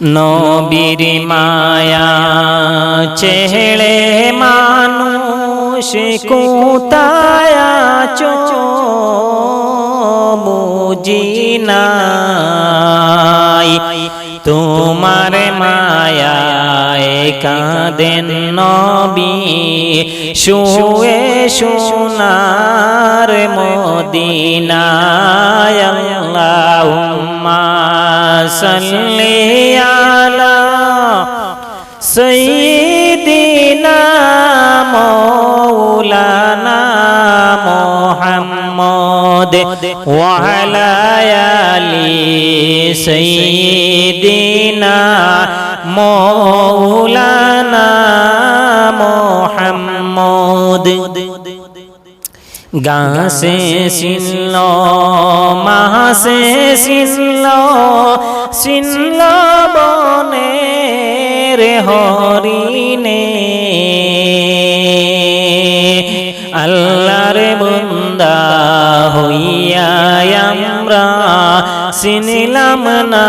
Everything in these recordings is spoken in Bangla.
নবীর মায়া চেহড়ে মানুষ কোতায়া চো বুঝিনাই তোমার মায়ায় কাঁদেন নবী, শুয়ে সোনার মদিনায় আল্লাহুম্মা সাল্লি আলা সাইয়্যিদিনা মাওলানা মুহাম্মদ ওয়া আলা আলি সাইয়্যিদিনা মাওলানা মুহাম্মদ। গাছে শিল মাসে শিল শিল বনের হরিণে। আল্লাহর বন্দা হইয়া আমরা চিনিলাম না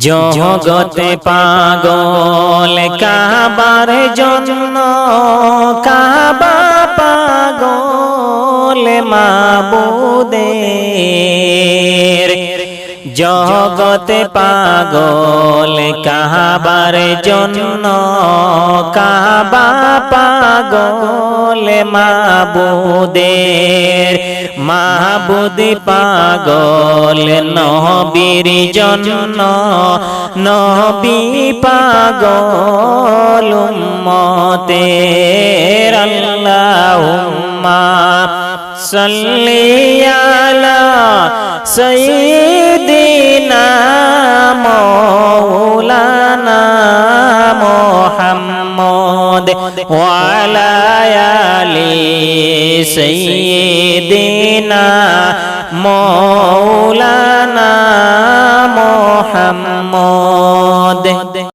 জগতে পাগল কাবার জন্য কাবা পাগল মাবুদের জগতে পাগল কাবার জন্য কাবা পাগল, মাবুদের, মাহবুদ পাগল, নবীর জন্য নবী পাগল, উম্মতের আল্লাহুম্মা, সাল্লি সঈদিনা মৌলানা মোহাম্মদ ওয়ালায়ালি সঈদিনা মৌলানা মোহাম্মদ।